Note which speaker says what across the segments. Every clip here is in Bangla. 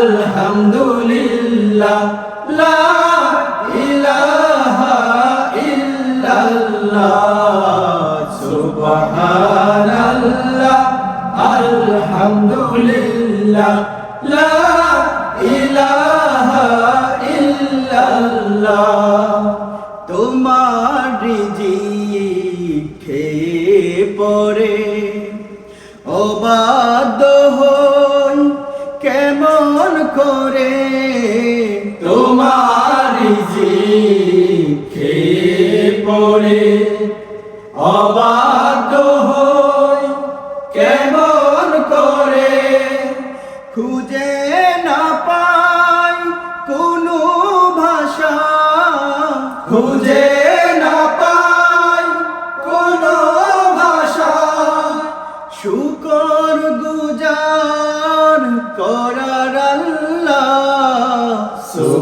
Speaker 1: আলহামদুলিল্লাহ লা ইলাহা ইল্লাল্লাহ সুবহানাল্লাহ আলহামদুলিল্লাহ লা ইলাহা ইল্লাল্লাহ। তোমার রিজিক খেয়ে পরে অবাধ্য কেমন করে তোমার পড়ে? অবাধ্য হই কেমন করে খুঁজে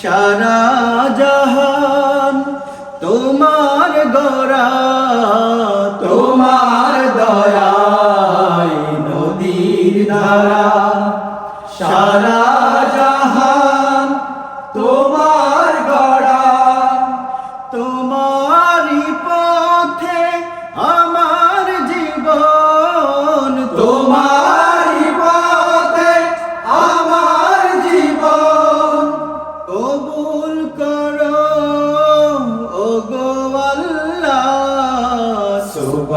Speaker 1: সারা জাহান তোমার গড়া তোমার দয়ায় নদীর ধারা সারা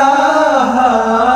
Speaker 1: ইলাহা